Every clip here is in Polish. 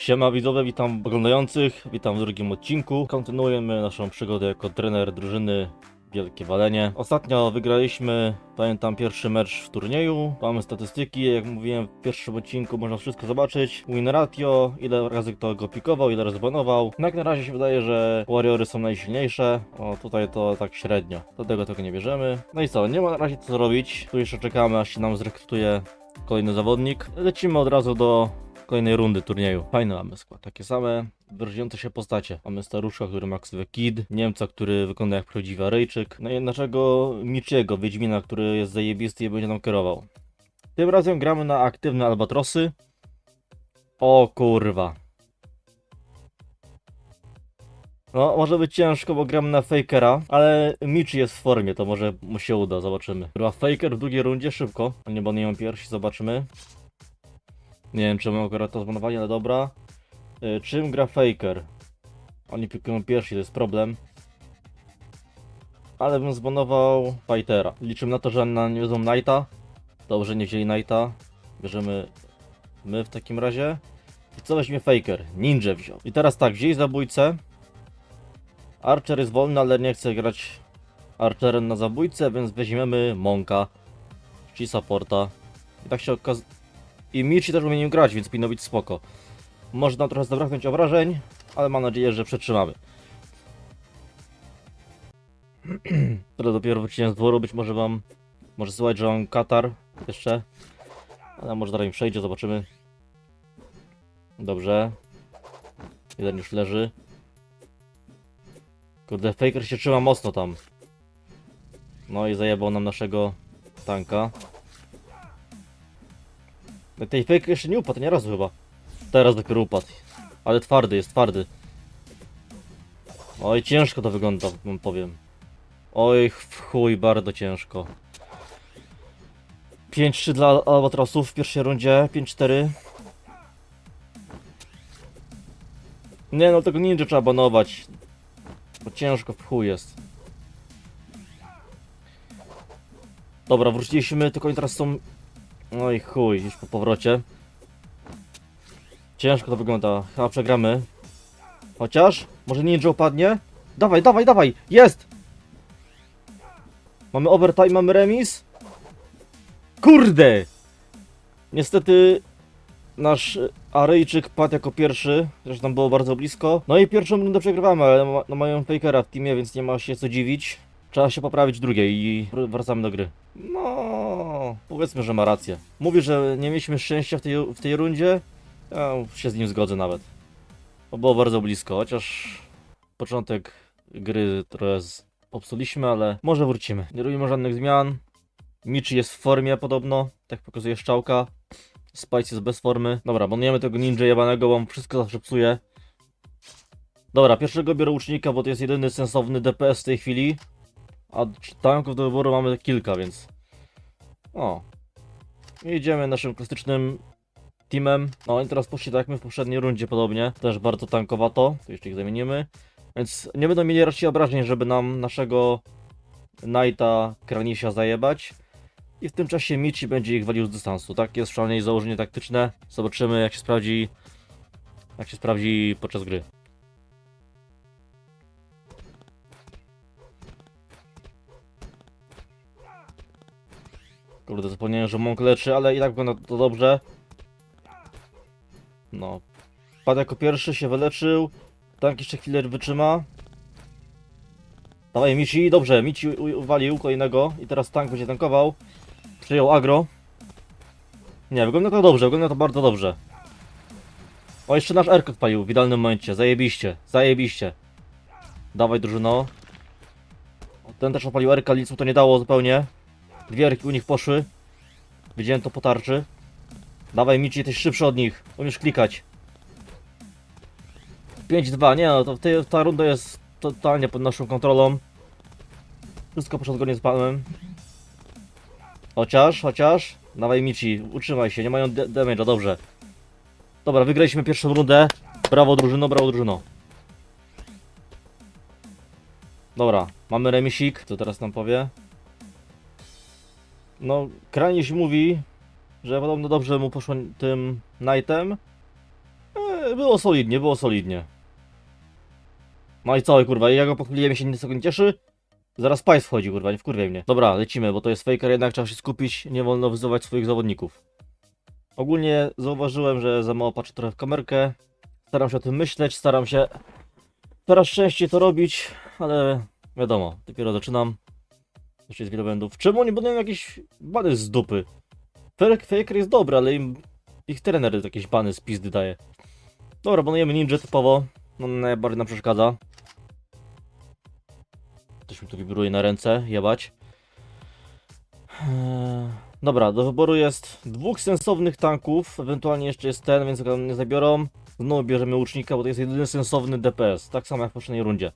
Siema widzowie, witam oglądających, witam w drugim odcinku. Kontynuujemy naszą przygodę jako trener drużyny Wielkie Walenie. Ostatnio wygraliśmy, pamiętam, pierwszy mecz w turnieju. Mamy statystyki, jak mówiłem w pierwszym odcinku, można wszystko zobaczyć. Win ratio, ile razy kto go pikował, ile razy banował. No jak na razie się wydaje, że Warriory są najsilniejsze. O, tutaj to tak średnio. Dlatego tego nie bierzemy. No i co, nie ma na razie co zrobić. Tu jeszcze czekamy, aż się nam zrekrutuje kolejny zawodnik. Lecimy od razu do kolejnej rundy turnieju. Fajny mamy skład. Takie same wyróżniające się postacie. Mamy staruszka, który ma ksywę Kid, Niemca, który wygląda jak prawdziwy Aryjczyk, no i naszego Michiego, Wiedźmina, który jest zajebisty i będzie nam kierował. Tym razem gramy na aktywne albatrosy. O kurwa. No, może być ciężko, bo gramy na Fakera, ale Michi jest w formie, to może mu się uda, zobaczymy. Chyba Faker w drugiej rundzie, szybko. Nie, bo nie mam pierwsi, zobaczymy. Nie wiem czemu akurat to zbanowali, ale dobra. Y, czym gra Faker? Oni pikują pierwsi, to jest problem. Ale bym zbanował Fightera. Liczymy na to, że na nie wezmą Knighta. Dobrze, nie wzięli Knighta. Bierzemy my w takim razie. I co weźmie Faker? Ninja wziął. I teraz tak, wzięli zabójcę. Archer jest wolny, ale nie chce grać Archerem na zabójcę, więc weźmiemy Monka. Czyli supporta. I tak się okazuje... I Michi też umie grać, więc powinno być spoko. Może nam trochę zabraknąć obrażeń, ale mam nadzieję, że przetrzymamy. Tyle dopiero wróciłem z dworu, być może wam... Może słuchać, że mam katar jeszcze. Ale może zaraz mi przejdzie, zobaczymy. Dobrze. Jeden już leży. Kurde, Faker się trzyma mocno tam. No i zajebał nam naszego tanka. No Tej fake jeszcze nie upadł, nie razu chyba. Teraz dopiero upadł. Ale twardy jest, twardy. Oj, ciężko to wygląda, powiem. Oj, w chuj, bardzo ciężko. 5-3 dla Albatrosów w pierwszej rundzie, 5-4. Nie no, tego ninja trzeba banować. Bo ciężko w chuj jest. Dobra, wróciliśmy, tylko oni teraz są no i chuj, już po powrocie. Ciężko to wygląda. Chyba przegramy. Chociaż? Może ninja upadnie? Dawaj, dawaj, dawaj! Jest! Mamy overtime, mamy remis. Kurde! Niestety nasz Aryjczyk padł jako pierwszy, zresztą było bardzo blisko. No i pierwszą rundę przegrywamy, ale ma, no mają Fakera w teamie, więc nie ma się co dziwić. Trzeba się poprawić drugiej i wr- wracamy do gry. No, powiedzmy, że ma rację. Mówi, że nie mieliśmy szczęścia w tej, w tej rundzie. Ja się z nim zgodzę nawet. Bo było bardzo blisko, chociaż początek gry trochę popsuliśmy, ale może wrócimy. Nie robimy żadnych zmian. Michi jest w formie podobno, tak pokazuje szczałka. Spice jest bez formy. Dobra, banujemy tego ninja jebanego, bo on wszystko zawsze psuje. Dobra, pierwszego biorę łucznika, bo to jest jedyny sensowny DPS w tej chwili. A tanków do wyboru mamy kilka, więc... O. I idziemy naszym klasycznym teamem. No i teraz poszli jak my w poprzedniej rundzie podobnie. Też bardzo tankowato. To jeszcze ich zamienimy. Więc nie będą mieli raczej obrażeń, żeby nam naszego Knighta Kranisia zajebać. I w tym czasie Michi będzie ich walił z dystansu. Tak jest przynajmniej założenie taktyczne. Zobaczymy jak się sprawdzi jak się sprawdzi podczas gry. Kurde, zapomniałem, że Monk leczy, ale i tak wygląda to dobrze. No. Padł jako pierwszy, się wyleczył. Tank jeszcze chwilę wytrzyma. Dawaj Michi, dobrze, Michi uwalił kolejnego i teraz tank będzie tankował. Przyjął agro. Nie, wygląda to dobrze, wygląda to bardzo dobrze. O, jeszcze nasz Erk odpalił w idealnym momencie, zajebiście, zajebiście. Dawaj drużyno. Ten też odpalił Erka, nic mu to nie dało zupełnie. Dwie u nich poszły. Widziałem to po tarczy. Dawaj Michi, jesteś szybszy od nich. Umiesz klikać. 5-2, nie no, to ta runda jest totalnie pod naszą kontrolą. Wszystko poszło zgodnie z planem. Chociaż, chociaż. Dawaj Michi, utrzymaj się, nie mają damage'a, dobrze. Dobra, wygraliśmy pierwszą rundę. Brawo drużyno, brawo drużyno. Dobra, mamy remisik, co teraz nam powie? No, Kraniś mówi, że podobno dobrze mu poszło tym Knightem. E, Było solidnie, było solidnie. No i co, kurwa, ja go pochyliłem się nic nie cieszy. Zaraz Pajs wchodzi, kurwa, nie wkurwiaj mnie. Dobra, lecimy, bo to jest faker, jednak trzeba się skupić, nie wolno wyzywać swoich zawodników. Ogólnie zauważyłem, że za mało patrzę trochę w kamerkę. Staram się o tym myśleć, staram się coraz częściej to robić, ale wiadomo, dopiero zaczynam. Wiele błędów. Czemu oni będą jakieś bany z dupy? Faker, jest dobry, ale im ich trener jakieś bany z pizdy daje. Dobra, banujemy ninja typowo. No najbardziej nam przeszkadza. Ktoś mi tu wibruje na ręce, jebać. Eee, Dobra, do wyboru jest dwóch sensownych tanków, ewentualnie jeszcze jest ten, więc go nie zabiorą. Znowu bierzemy łucznika, bo to jest jedyny sensowny DPS, tak samo jak w poprzedniej rundzie.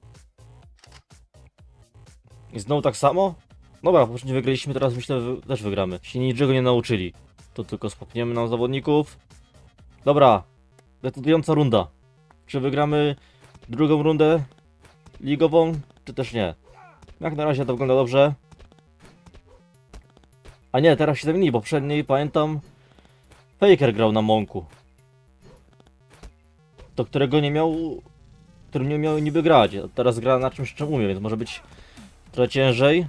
I znowu tak samo? Dobra, poprzednio wygraliśmy, teraz myślę, że też wygramy. Się niczego nie nauczyli. To tylko spopniemy nam zawodników. Dobra, decydująca runda. Czy wygramy drugą rundę ligową, czy też nie? Jak na razie to wygląda dobrze. A nie, teraz się zamienili, bo poprzedniej pamiętam Faker grał na Monku. Do którego nie miał... Którym nie miał niby grać. Teraz gra na czymś, czym umie, więc może być trochę ciężej.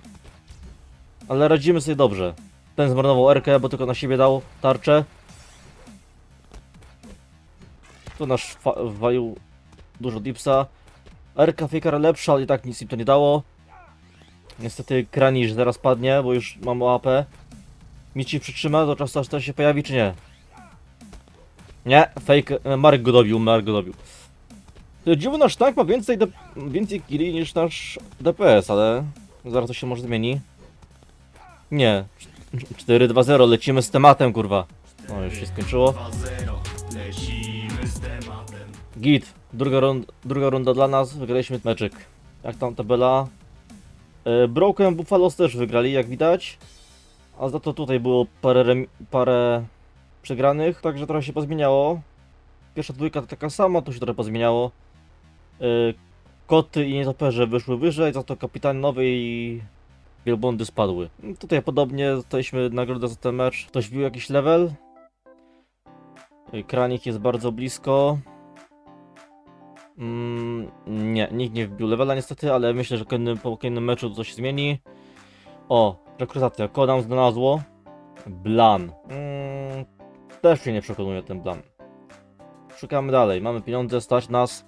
Ale radzimy sobie dobrze. Ten zmarnował Erkę, bo tylko na siebie dał tarczę. Tu nasz walił dużo dipsa. Erka Faker lepsza, ale i tak nic im to nie dało. Niestety Kranisz zaraz padnie, bo już mam OAP. Mici przytrzyma do czasu aż to się pojawi, czy nie? Nie, fake, e, Mark go dobił, Mark go dobił. To Dziwu nasz tank ma więcej, więcej killi niż nasz DPS, ale zaraz to się może zmieni. Nie, 4-2-0, lecimy z tematem, kurwa. No już się skończyło. Git, druga, rund, druga runda dla nas, wygraliśmy meczyk. Jak tam tabela? E, Broken Buffalos też wygrali, jak widać. A za to tutaj było parę, parę przegranych, także trochę się pozmieniało. Pierwsza dwójka to taka sama, to się trochę pozmieniało. E, Koty i nietoperze wyszły wyżej, za to kapitan nowy i wielbłądy spadły. Tutaj podobnie dostaliśmy nagrodę za ten mecz. Ktoś bił jakiś level. Kranik jest bardzo blisko. Mm, nie, nikt nie wbił levela niestety, ale myślę, że po kolejnym meczu to się zmieni. O, rekrutacja, kogo nam znalazło? Blan. Mm, też mnie nie przekonuje ten plan. Szukamy dalej, mamy pieniądze, stać nas.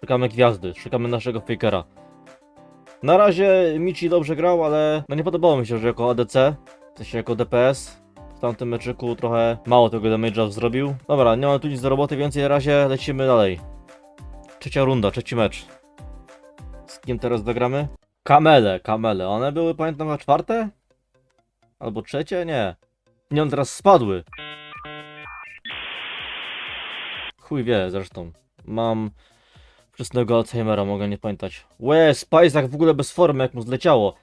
Szukamy gwiazdy, szukamy naszego fakera. Na razie Michi dobrze grał, ale no nie podobało mi się, że jako ADC, w sensie jako DPS, w tamtym meczyku trochę mało tego damage'a zrobił. Dobra, nie mamy tu nic do roboty, więcej na razie lecimy dalej. Trzecia runda, trzeci mecz. Z kim teraz zagramy? Kamele, kamele. One były, pamiętam, na czwarte? Albo trzecie? Nie. Nie, one teraz spadły. Chuj wie, zresztą. Mam wczesnego Alzheimera, mogę nie pamiętać. Łe, Spajzak w ogóle bez formy, jak mu zleciało.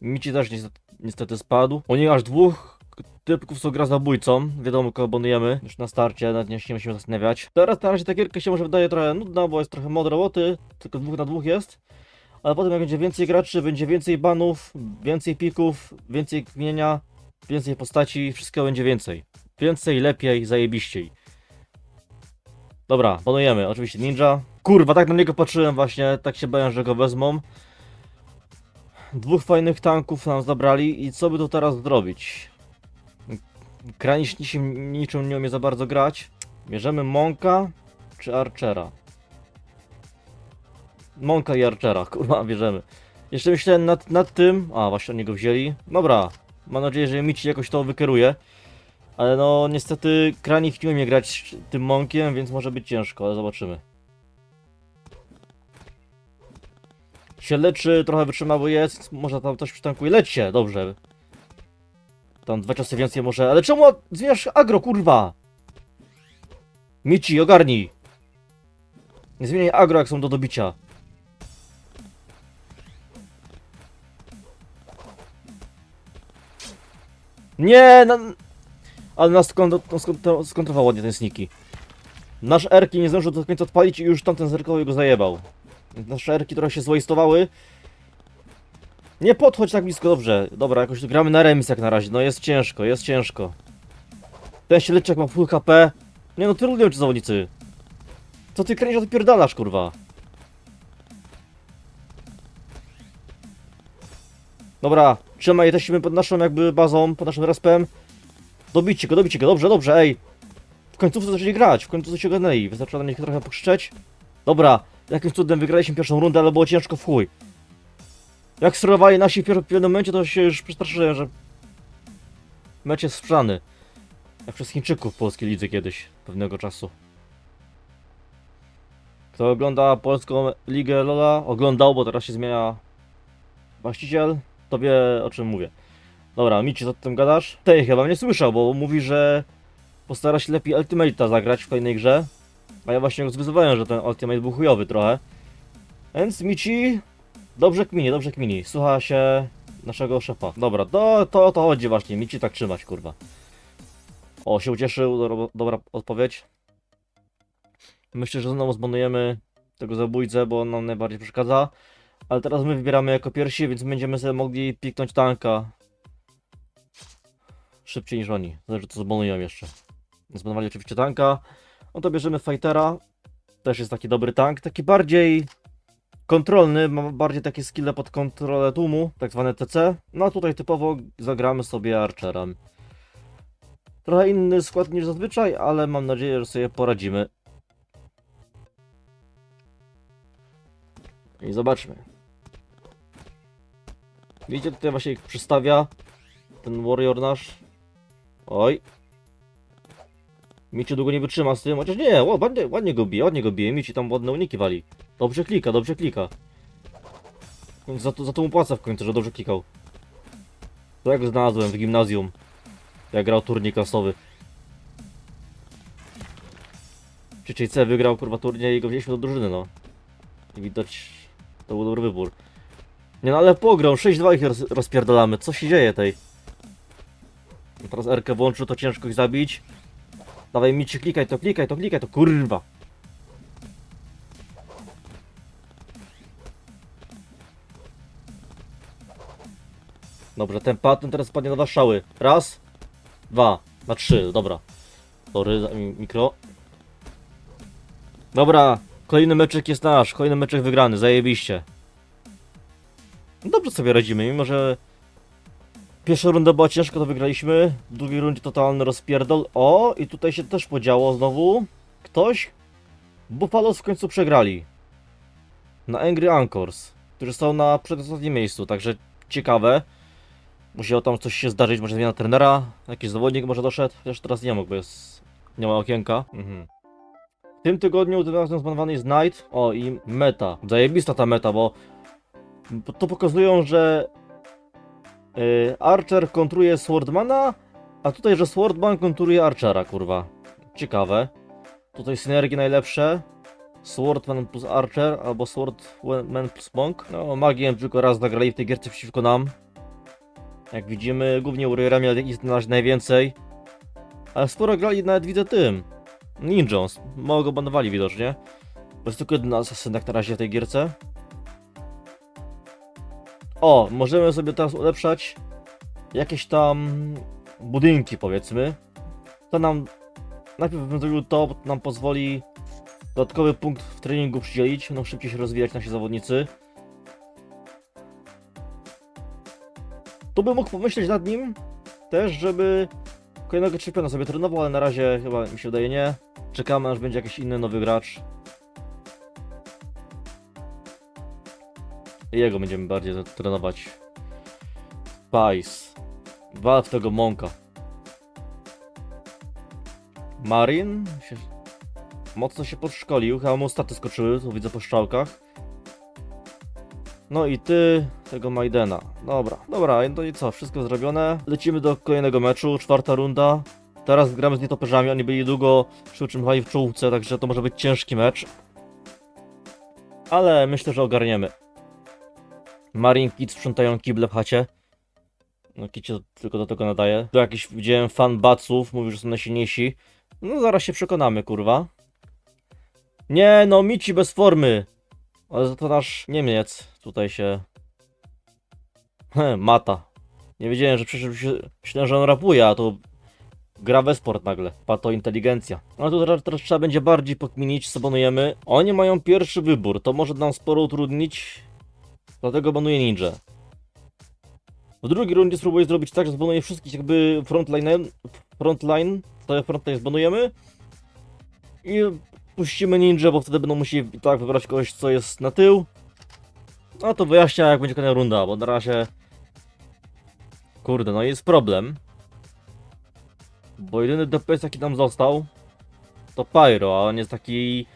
Mici też niestety, niestety spadł. Oni dwóch typków co gra zabójcą. Wiadomo, kogo. Już na starcie, nawet nie, musimy zastanawiać. Teraz na razie ta gierka się może wydaje trochę nudna, bo jest trochę mod roboty. Tylko dwóch na dwóch jest. Ale potem jak będzie więcej graczy, będzie więcej banów, więcej pików, więcej kmienia, więcej postaci, wszystkiego będzie więcej. Więcej, lepiej, zajebiściej. Dobra, banujemy. Oczywiście ninja. Kurwa, tak na niego patrzyłem właśnie, tak się bałem, że go wezmą. Dwóch fajnych tanków nam zabrali i co by tu teraz zrobić? Kranisz niczym, niczym nie umie za bardzo grać. Bierzemy Monka czy Archera? Monka i Archera, kurwa, bierzemy. Jeszcze myślałem nad, nad tym. A, właśnie oni go wzięli. Dobra, mam nadzieję, że Mici jakoś to wykieruje. Ale no, niestety Kranich nie umie grać tym Monkiem, więc może być ciężko, ale zobaczymy. Się leczy, trochę wytrzymały jest, może tam coś przytankuje. Leć się, dobrze. Tam dwa czasy więcej może, ale czemu zmieniasz agro, kurwa? Mici, ogarnij. Nie zmieniaj agro, jak są do dobicia. Nie, no... Ale nas skont- skont- skontrował ładnie ten sniki. Nasz Erki nie zdążył do końca odpalić i już tamten zerkowy go zajebał. Nasze Erki trochę się zwastowały. Nie podchodź tak blisko, dobrze. Dobra, jakoś tu gramy na remis jak na razie. No jest ciężko, jest ciężko. Ten śledczek ma full HP. Nie no, trudno czy zawodnicy. Co ty kręcisz, odpierdalasz, kurwa? Dobra, trzymaj, jesteśmy pod naszą jakby bazą, pod naszym respem. Dobicie go, dobicie go, dobrze, dobrze, ej. W końcówce zaczęli grać, w końcu się ogarnęli. Wystarczyło na nich trochę pokrzyczeć. Dobra, jakimś cudem wygraliśmy pierwszą rundę, ale było ciężko w chuj. Jak sterowali nasi w pewnym momencie, to się już przestraszyłem, że mecz jest sprzany. Jak przez Chińczyków w polskiej lidze kiedyś, pewnego czasu. Kto ogląda polską ligę Lola, oglądał, bo teraz się zmienia właściciel, to wie o czym mówię. Dobra, Mici, co ty tym gadasz? Tej chyba nie słyszał, bo mówi, że postara się lepiej Ultimate'a zagrać w kolejnej grze. A ja właśnie go zwyzywałem, że ten Ultimate był chujowy trochę. Więc Mici, dobrze kmini, dobrze kmini. Słucha się naszego szefa. Dobra, to, to to chodzi właśnie, Mici tak trzymać, kurwa. O, się ucieszył, dobra, dobra odpowiedź. Myślę, że znowu zbanujemy tego zabójcę, bo on nam najbardziej przeszkadza. Ale teraz my wybieramy jako pierwsi, więc będziemy sobie mogli piknąć tanka. Szybciej niż oni. Zależy co zbanują jeszcze. Zbanowali oczywiście tanka. No to bierzemy fightera. Też jest taki dobry tank. Taki bardziej kontrolny, ma bardziej takie skille pod kontrolę tłumu, tak zwane TC. No a tutaj typowo zagramy sobie archerem. Trochę inny skład niż zazwyczaj, ale mam nadzieję, że sobie poradzimy. I zobaczmy. Widzicie, tutaj właśnie ich przystawia ten warrior nasz. Oj. Mici długo nie wytrzyma z tym, chociaż nie, o, ładnie, ładnie go bije, ładnie go bije, Mici tam ładne uniki wali. Dobrze klika, dobrze klika. Za to, za to mu płacę w końcu, że dobrze klikał. To jak znalazłem w gimnazjum. Jak grał turniej klasowy. Trzeciej C wygrał kurwa turniej i go wzięliśmy do drużyny, no. I widać, to był dobry wybór. Nie no ale pogrą, 6-2 ich roz, rozpierdolamy, co się dzieje tej? No Teraz Erkę włączył, to ciężko ich zabić. Dawaj mi ci klikaj to, klikaj to, klikaj to, kurwa. Dobrze, ten patent teraz spadnie na waszały. Raz, dwa, na trzy, dobra. Sorry mikro. Dobra, kolejny meczek jest nasz, kolejny meczek wygrany, zajebiście. No Dobrze sobie radzimy, mimo że pierwsza runda była ciężka, to wygraliśmy. W drugiej rundzie totalny rozpierdol. O, i tutaj się też podziało znowu. Ktoś? Buffalos w końcu przegrali. Na Angry Anchors, którzy są na przedostatnim miejscu, także ciekawe. Musiało tam coś się zdarzyć, może zmiana trenera, jakiś zawodnik może doszedł, chociaż teraz nie mógł, bo jest... nie ma okienka. Mhm. W tym tygodniu tym razem zbanowany jest Knight. O, i meta. Zajebista ta meta, bo to pokazują, że Archer kontruje Swordmana, a tutaj, że Swordman kontruje Archera, kurwa. Ciekawe. Tutaj synergie najlepsze. Swordman plus Archer, albo Swordman plus Monk. No, magiem tylko raz zagrali w tej gierce przeciwko nam. Jak widzimy, głównie jest nas najwięcej. Ale sporo grali nawet widzę tym. Ninjons. Mało go banowali widocznie. Bo jest tylko jeden asasynek na razie w tej gierce. O, możemy sobie teraz ulepszać jakieś tam budynki, powiedzmy. To nam najpierw bym zrobił to, bo nam pozwoli dodatkowy punkt w treningu przydzielić, no szybciej się rozwijać nasi zawodnicy. Tu bym mógł pomyśleć nad nim też, żeby kolejnego czempiona sobie trenował, ale na razie chyba mi się wydaje nie. Czekamy aż będzie jakiś inny nowy gracz. Jego będziemy bardziej trenować. Spice. Wal w tego Monka. Marin się, mocno się podszkolił, chyba mu staty skoczyły, tu widzę po strzałkach. No i ty, tego Maidena. Dobra, dobra, no i co, wszystko zrobione. Lecimy do kolejnego meczu, czwarta runda. Teraz gramy z nietoperzami, oni byli długo się utrzymywali w czołówce, także to może być ciężki mecz. Ale myślę, że ogarniemy. Marin Kids sprzątają kible w chacie. No kicie tylko do tego nadaje. Tu jakiś widziałem fan baców, mówił, że są najsilniejsi. No zaraz się przekonamy, kurwa. Nie no, Mici bez formy. Ale za to nasz Niemiec tutaj się... He, mata. Nie wiedziałem, że przecież się- myślałem, że on rapuje, a to gra we sport nagle. Pato inteligencja. No to teraz, teraz trzeba będzie bardziej pokminić, co. Oni mają pierwszy wybór, to może nam sporo utrudnić. Dlatego banuję ninja. W drugiej rundzie spróbuję zrobić tak, że zbanuję wszystkich jakby frontline, frontline, cały frontline zbanujemy. I puścimy ninja, bo wtedy będą musieli i tak wybrać kogoś, co jest na tył. No to wyjaśnia, jak będzie kolejna runda, bo na razie... Kurde, no jest problem. Bo jedyny DPS jaki nam został to Pyro, a on jest taki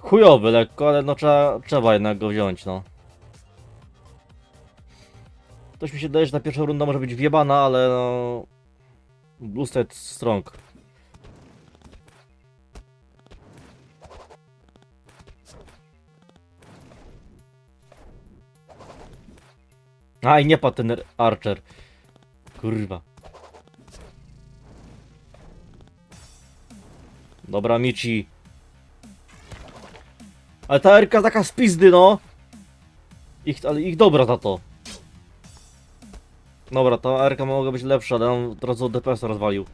chujowy lekko, ale no trzeba, trzeba jednak go wziąć, no. Coś mi się daje, że ta pierwsza runda może być wjebana, ale no... Boosted strong. Aj, nie padł ten Archer. Kurwa. Dobra, Michi. Ale ta Erka taka z no. Ich, ale ich dobra za to. Dobra, ta Erka mogła być lepsza, ale on od razu DPS rozwalił.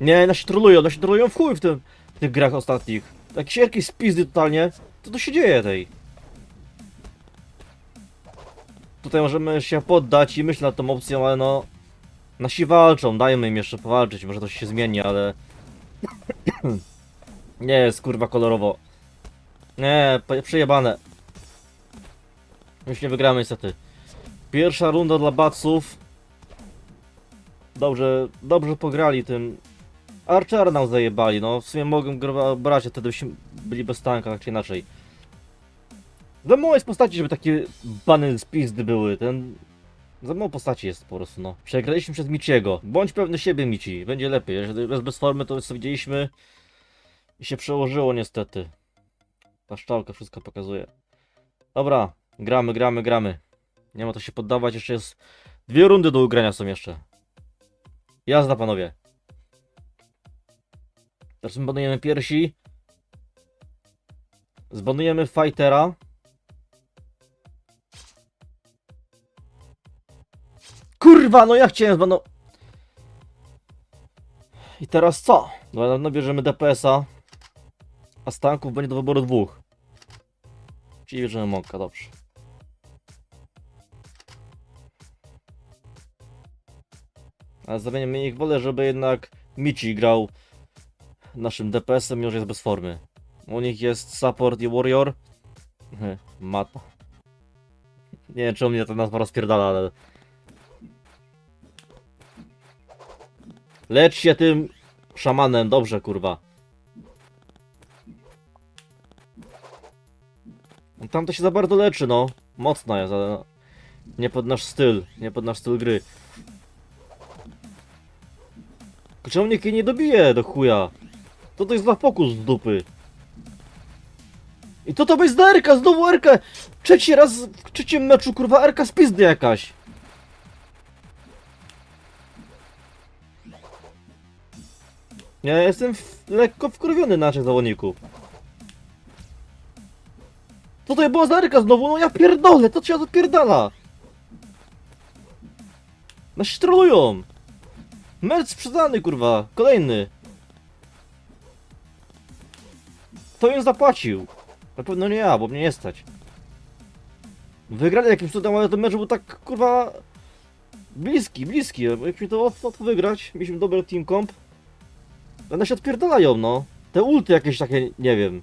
Nie, nasi trolują, nasi trolują w chuj w, tym, w tych grach ostatnich. Jakieś Erki z pizdy totalnie. Co tu się dzieje tej? Tutaj możemy się poddać i myśleć nad tą opcją, ale no... Nasi walczą, dajmy im jeszcze powalczyć, może to się zmieni, ale... Nie jest kurwa kolorowo. Nie, przejebane. Już nie wygramy niestety. Pierwsza runda dla Batsów. Dobrze, dobrze pograli tym. Archera nam zajebali, no w sumie mogłem brać, a wtedy byśmy byli bez tanka, tak czy inaczej. Za mało jest postaci, żeby takie bany z były. Ten. Za mało postaci jest po prostu, no. Przegraliśmy przez Michiego. Bądź pewny siebie, Michi. Będzie lepiej. Jeżeli jest bez formy, to co widzieliśmy. I się przełożyło niestety. Ta szczałka wszystko pokazuje. Dobra, gramy, gramy, gramy. Nie ma to się poddawać, jeszcze jest. Dwie rundy do ugrania są jeszcze. Jazda, panowie. Teraz my banujemy piersi. Zbanujemy fightera. Kurwa, no ja chciałem zbano... I teraz co? No, no bierzemy DPS-a. A z tanków będzie do wyboru dwóch. Czyli bierzemy Monka, dobrze. Ale zamienimy ich wolę, żeby jednak Michi grał naszym DPS-em, mimo że jest bez formy. U nich jest support i warrior. Mata. Nie wiem, czy mnie ta nazwa rozpierdala, ale... Lecz się tym szamanem, dobrze, kurwa. No Tam to się za bardzo leczy, no. Mocna jest, ale... Nie pod nasz styl, nie pod nasz styl gry. Nikt jej nie dobije do chuja? To to jest dla fokus z dupy. I to to za Erka, znowu Erka! Trzeci raz w trzecim meczu, kurwa, Erka z pizdy jakaś. Ja jestem w, lekko wkurwiony na naszych zawodników. Co to była za Erka znowu? No ja pierdolę, to cię odpierdala! Nasi trolują! Merc sprzedany, kurwa, kolejny. Kto im zapłacił? Na pewno nie ja, bo mnie nie stać. Wygrali jakimś cudem, ale ten mecz był tak, kurwa... Bliski, bliski. Jakbyśmy to łatwo wygrać, mieliśmy dobry team comp. One się odpierdalają, no. Te ulty jakieś takie, nie wiem.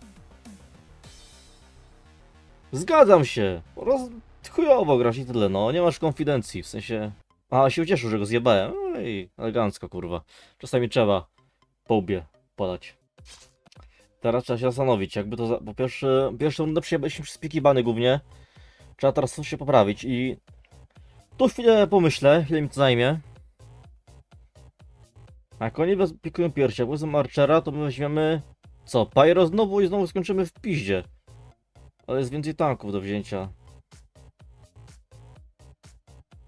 Zgadzam się. Roz... Chujowo grasz i tyle, no. Nie masz konfidencji, w sensie... A, się ucieszył, że go zjebałem. Ej, elegancko, kurwa. Czasami trzeba po łbie podać. Teraz trzeba się zastanowić, jakby to... Za... Bo pierwszy, pierwszą rundę przyjechaliśmy przez piki bany głównie. Trzeba teraz coś się poprawić i... Tu chwilę pomyślę, chwilę mi to zajmie. A jak oni wez- pikują piersi, jak Archera, to my weźmiemy... Co, Pyro znowu i znowu skończymy w piździe. Ale jest więcej tanków do wzięcia.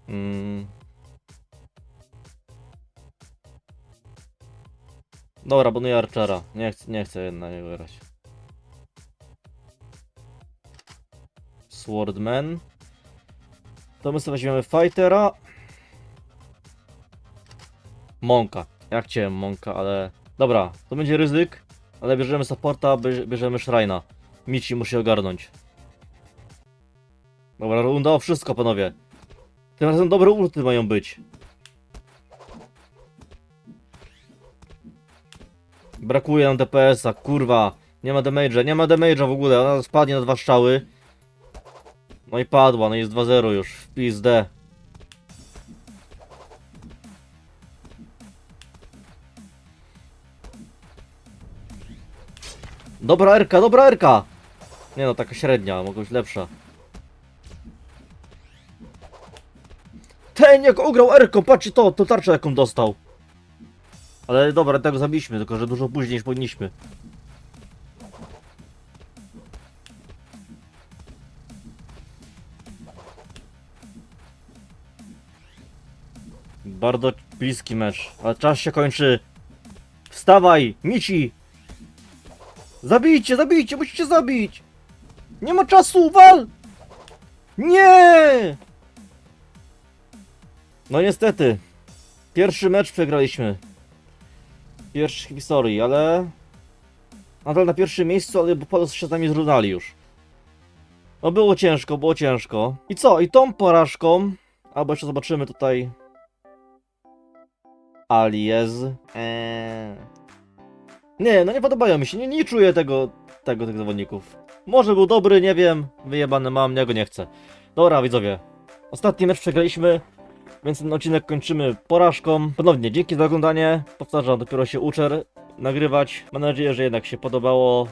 Mm. Dobra, banuję Archera. Nie chcę, nie chcę na niego grać. Swordman. To my sobie weźmiemy Fightera. Monka. Ja chciałem Monka, ale... Dobra, to będzie ryzyk, ale bierzemy supporta, bierz- bierzemy Shrina. Mici musi ogarnąć. Dobra, runda o wszystko, panowie. Tym razem dobre ulty mają być. Brakuje nam DPS-a, kurwa. Nie ma damage'a, nie ma damage'a w ogóle, ona spadnie na dwa strzały. No i padła, no i jest 2-0 już, w pizdę. Dobra Erka, dobra Erka! Nie no, taka średnia, mogła być lepsza. Ten jak ugrał Erką, patrzcie to, to tarczę jaką dostał. Ale dobra, tak zabiliśmy, tylko że dużo później niż powinniśmy. Bardzo bliski mecz, ale czas się kończy. Wstawaj, Mici! Zabijcie, zabijcie, musicie zabić! Nie ma czasu, wal! Nie! No niestety. Pierwszy mecz przegraliśmy. Pierwszy w historii, ale... Nadal na pierwszym miejscu, ale po się z nami zrównali już. No było ciężko, było ciężko. I co? I tą porażką... Albo jeszcze zobaczymy tutaj... Aliez. Eee... Nie, no nie podobają mi się, nie, nie czuję tego, tego, tych zawodników. Może był dobry, nie wiem, wyjebany mam, ja go nie chcę. Dobra, widzowie, ostatni mecz przegraliśmy, więc ten odcinek kończymy porażką. Ponownie, dzięki za oglądanie, powtarzam, dopiero się uczę nagrywać. Mam nadzieję, że jednak się podobało.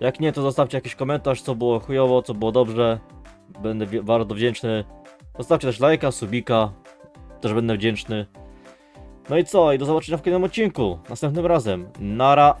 Jak nie, to zostawcie jakiś komentarz, co było chujowo, co było dobrze. Będę bardzo wdzięczny. Zostawcie też lajka, subika, też będę wdzięczny. No i co? I do zobaczenia w kolejnym odcinku. Następnym razem. Nara.